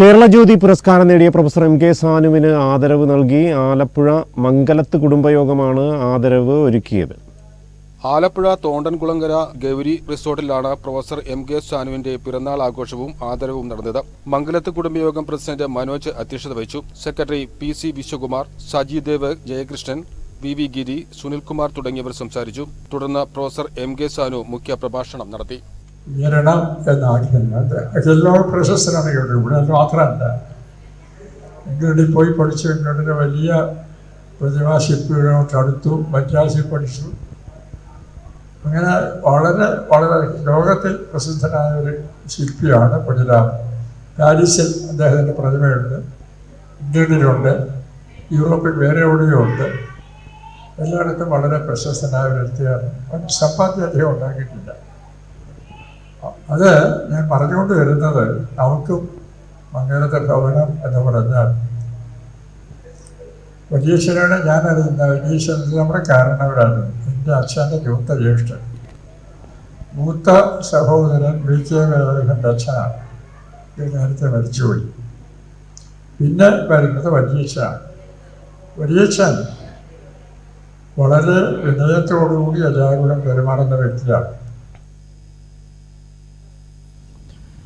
കേരളജ്യോതി പുരസ്കാരം നേടിയ professor M K സാനുവിന് ആദരവ് നൽകി ആലപ്പുഴ മംഗലത്ത് കുടുംബയോഗമാണ് ആദരവ് ഒരുക്കിയത്. ആലപ്പുഴ തോണ്ടൻകുളങ്കര ഗൗരി റിസോർട്ടിലാണ് പ്രൊഫസർ എം കെ സാനുവിന്റെ പിറന്നാൾ ആഘോഷവും ആദരവും നടന്നത്. മംഗലത്ത് കുടുംബയോഗം പ്രസിഡന്റ് മനോജ് അധ്യക്ഷത വഹിച്ചു. Secretary P C Vishwakumar Saji Dev Jayakrishnan V V Giri Sunilkumar തുടങ്ങിയവർ സംസാരിച്ചു. തുടർന്ന് പ്രൊഫസർ എം കെ സാനു മുഖ്യ പ്രഭാഷണം നടത്തി. ഉയരണം ആഗ്രഹം ഇതെല്ലാം പ്രശസ്തനാണ് ഇവിടെ. ഇവിടെ മാത്രമല്ല ഇംഗ്ലണ്ടിൽ പോയി പഠിച്ചു ഇംഗ്ലണ്ടിലെ വലിയ പ്രതിഭാശില്പികളുമായിട്ട് അടുത്തു മദ്രാസിൽ പഠിച്ചു. അങ്ങനെ വളരെ വളരെ ലോകത്തിൽ പ്രസിദ്ധനായ ഒരു ശില്പിയാണ് പടിലാം പാരീസിൽ അദ്ദേഹത്തിന്റെ പ്രതിമയുണ്ട്. ഇംഗ്ലണ്ടിലുണ്ട് യൂറോപ്പിൽ വേറെ എവിടെയോ ഉണ്ട്. എല്ലായിടത്തും വളരെ പ്രശസ്തനായ ഒരു വ്യക്തിയാണ്. സമ്പാദ്യം അദ്ദേഹം ഉണ്ടാക്കിയിട്ടില്ല. അത് ഞാൻ പറഞ്ഞുകൊണ്ട് വരുന്നത് അവർക്കും മംഗളത്തെ ഭവനം എന്ന് പറഞ്ഞാൽ ഞാൻ അറിയുന്ന വലിയച്ഛൻ നമ്മുടെ കാരണവരാണ്. എന്റെ അച്ഛന്റെ മൂത്ത ജ്യേഷ്ഠൻ. മൂത്ത സഹോദരൻ വി കെ വേദകന്റെ അച്ഛനാണ്. നേരത്തെ മരിച്ചുപോയി. പിന്നെ വരുന്നത് വലിയച്ഛനാണ് വലിയച്ഛൻ വളരെ വിനയത്തോടുകൂടി എല്ലാവരോടും പെരുമാറുന്ന വ്യക്തിയാണ്.